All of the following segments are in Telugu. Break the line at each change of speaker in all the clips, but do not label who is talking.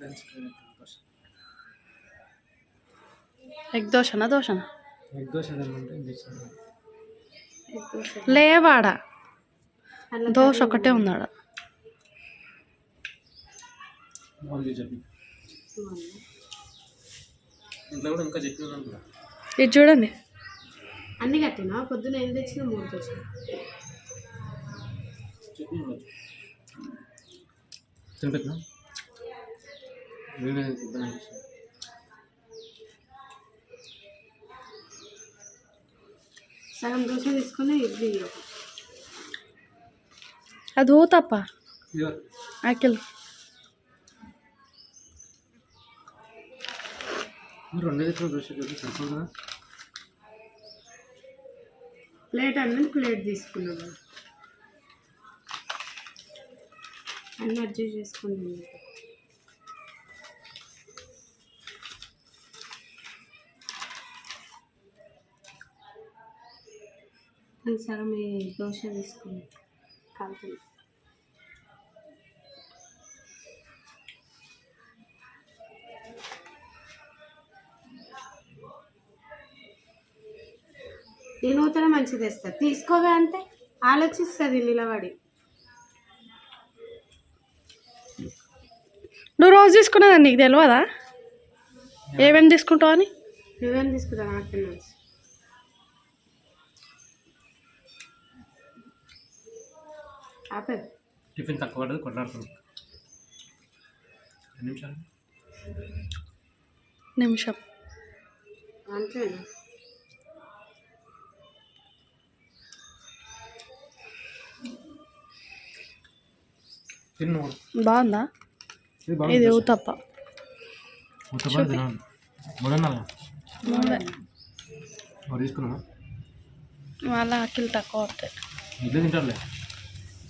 దోశ
ఎగ్ దోశనా
ఎగ్ దోశ
లేవాడా. దోశ ఒకటే ఉందాడ
కదా
ఇది చూడండి.
అన్ని కట్టినా? పొద్దున ఏం తెచ్చినా? మూడు తెచ్చిన.
ఉండదు తినిపెట్టినా వీడియో ఇబ్బంది అనిపిస్తుంది
సగం దోశ తీసుకుని ఇడ్లీ.
అది ఊతప్ప? ఆకిల్.
రెండు దోశ కదా
ప్లేట్ అన్నది ప్లేట్ తీసుకున్నాను అన్నీ అడ్జస్ట్ చేసుకుని సగం ఈ దోశ తీసుకుని కాలుతుంది నేను నూతన మంచిది తెస్తా. తీసుకోవే అంటే ఆలోచిస్తుంది నిలబడి.
నువ్వు రోజు తీసుకున్నదా నీకు తెలియదా ఏమేమి తీసుకుంటావు అని?
నువ్వేం తీసుకుంటా నాకు
టిఫిన్ తక్కువ పడదు కొట్లాడుతుంది. ఎన్ని నిమిషాలు
నిమిషం.
అంతేనా
బాగుందా?
ఇది
ఊతప్ప. వాళ్ళ ఆకిల్ తక్కువ అవుతాయి.
ఇడ్లీ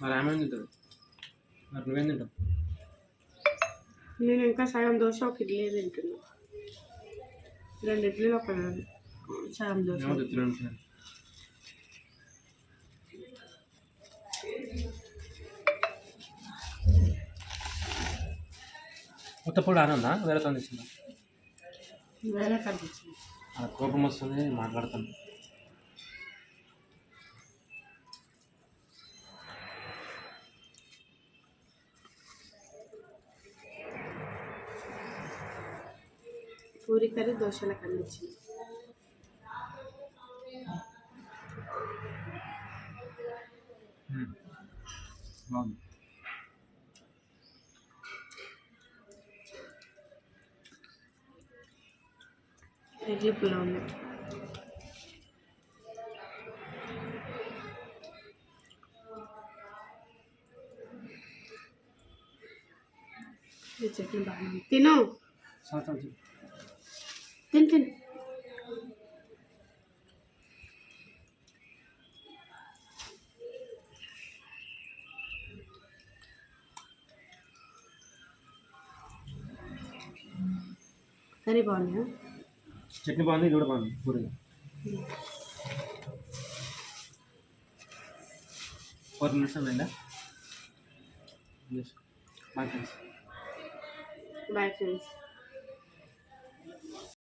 మరి ఆమె తింటుంది మరి నువ్వేం తింటావు
నేను ఇంకా సగం దోశ ఒక ఇడ్లీ తింటున్నా. రెండు ఇడ్లీలు ఒక సగం దోశ.
ఉత్తప్పుడు ఆనందా వేరే తను
వేరే కనిపించింది
కోపం వస్తుంది మాట్లాడతాను.
పూరి కర్రీ దోశల కనిపించింది
బాగుంది
ఇడ్లీ పులావ్ ఉంది ఈ చట్నీ బాగుంది తిను
సార్
తిను తిను కర్రీ బాగుందా
చట్నీ బాగుంది ఇది కూడా బాగుంది పూరి ఫోర్ మినిట్స్ ఉందా బాయ్ ఫ్రెండ్స్
బాయ్ ఫ్రెండ్స్